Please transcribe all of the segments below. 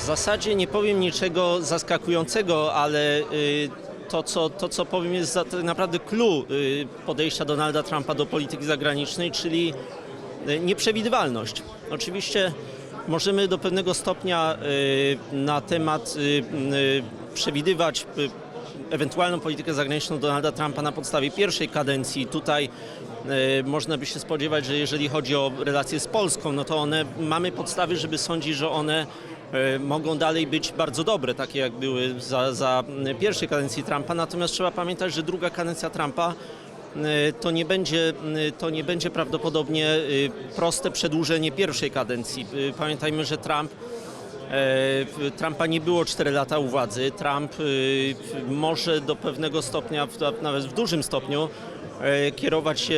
W zasadzie nie powiem niczego zaskakującego, ale y, to, co, to, co powiem, jest tak naprawdę clue y, podejścia Donalda Trumpa do polityki zagranicznej, czyli y, nieprzewidywalność. Oczywiście możemy do pewnego stopnia na temat przewidywać ewentualną politykę zagraniczną Donalda Trumpa na podstawie pierwszej kadencji. Tutaj można by się spodziewać, że jeżeli chodzi o relacje z Polską, no to one mamy podstawy, żeby sądzić, że one mogą dalej być bardzo dobre, takie jak były za, za pierwszej kadencji Trumpa. Natomiast trzeba pamiętać, że druga kadencja Trumpa e, to nie będzie, m, to nie będzie prawdopodobnie e, proste przedłużenie pierwszej kadencji. E, Pamiętajmy, że Trump E, Trumpa nie było 4 lata u władzy. Trump może do pewnego stopnia, nawet w dużym stopniu, e, kierować się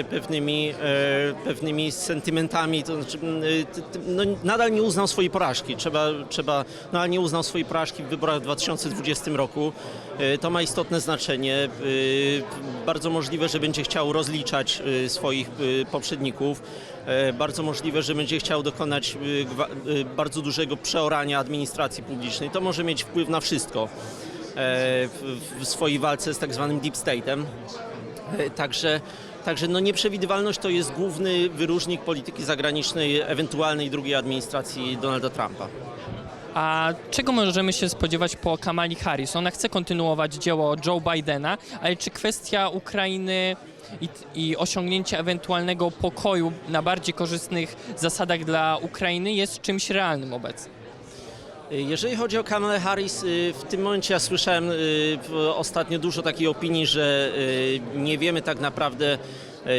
y, pewnymi, e, pewnymi sentymentami. To znaczy, no, nadal nie uznał swojej porażki. Trzeba, trzeba, no, nie uznał swojej porażki w wyborach w 2020 roku. E, To ma istotne znaczenie. Bardzo możliwe, że będzie chciał rozliczać swoich poprzedników. E, Bardzo możliwe, że będzie chciał dokonać bardzo dużego przeorania administracji publicznej. To może mieć wpływ na wszystko e, w swojej walce z tak zwanym deep state'em. E, Także, także no nieprzewidywalność to jest główny wyróżnik polityki zagranicznej ewentualnej drugiej administracji Donalda Trumpa. A czego możemy się spodziewać po Kamali Harris? Ona chce kontynuować dzieło Joe Bidena, ale czy kwestia Ukrainy i, i osiągnięcia ewentualnego pokoju na bardziej korzystnych zasadach dla Ukrainy jest czymś realnym obecnie? Jeżeli chodzi o Kamalę Harris, y, w tym momencie ja słyszałem y, ostatnio dużo takiej opinii, że y, nie wiemy tak naprawdę,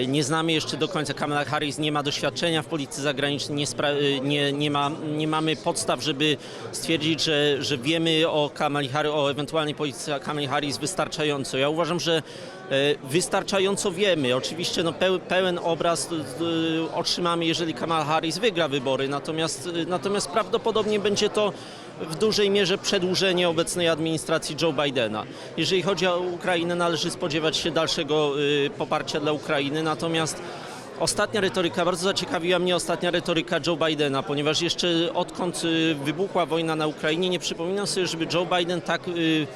nie znamy jeszcze do końca. Kamala Harris nie ma doświadczenia w polityce zagranicznej, nie, y, nie, nie, ma, nie mamy podstaw, żeby stwierdzić, że, że wiemy o, Kamali Harris, o ewentualnej polityce Kamali Harris wystarczająco. Ja uważam, że y, wystarczająco wiemy. Oczywiście no, peł, pełen obraz otrzymamy, jeżeli Kamala Harris wygra wybory, natomiast, natomiast prawdopodobnie będzie to w dużej mierze przedłużenie obecnej administracji Joe Bidena. Jeżeli chodzi o Ukrainę, należy spodziewać się dalszego poparcia dla Ukrainy, natomiast ostatnia retoryka, bardzo zaciekawiła mnie ostatnia retoryka Joe Bidena, ponieważ jeszcze odkąd y, wybuchła wojna na Ukrainie, nie przypominam sobie, żeby Joe Biden tak y,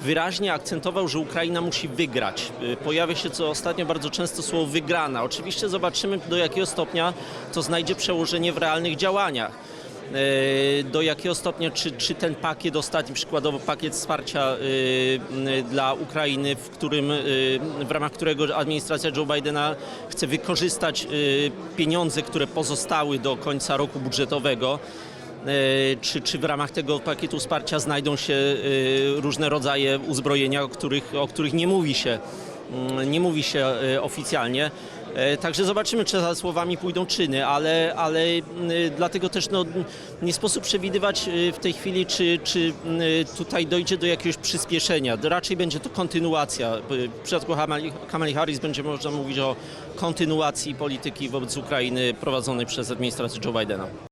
wyraźnie akcentował, że Ukraina musi wygrać. Y, Pojawia się co ostatnio bardzo często słowo wygrana. Oczywiście zobaczymy do jakiego stopnia to znajdzie przełożenie w realnych działaniach. E, do jakiego stopnia, czy, czy ten pakiet ostatni, przykładowo pakiet wsparcia y, dla Ukrainy, w, którym, y, w ramach którego administracja Joe Bidena chce wykorzystać pieniądze, które pozostały do końca roku budżetowego, e, czy, czy w ramach tego pakietu wsparcia znajdą się różne rodzaje uzbrojenia, o których, o których nie mówi się, nie mówi się e, oficjalnie. E, Także zobaczymy, czy za słowami pójdą czyny, ale, ale y, dlatego też no, nie sposób przewidywać w tej chwili, czy, czy y, tutaj dojdzie do jakiegoś przyspieszenia. Raczej będzie to kontynuacja. W przypadku Kamali Harris będzie można mówić o kontynuacji polityki wobec Ukrainy prowadzonej przez administrację Joe Bidena.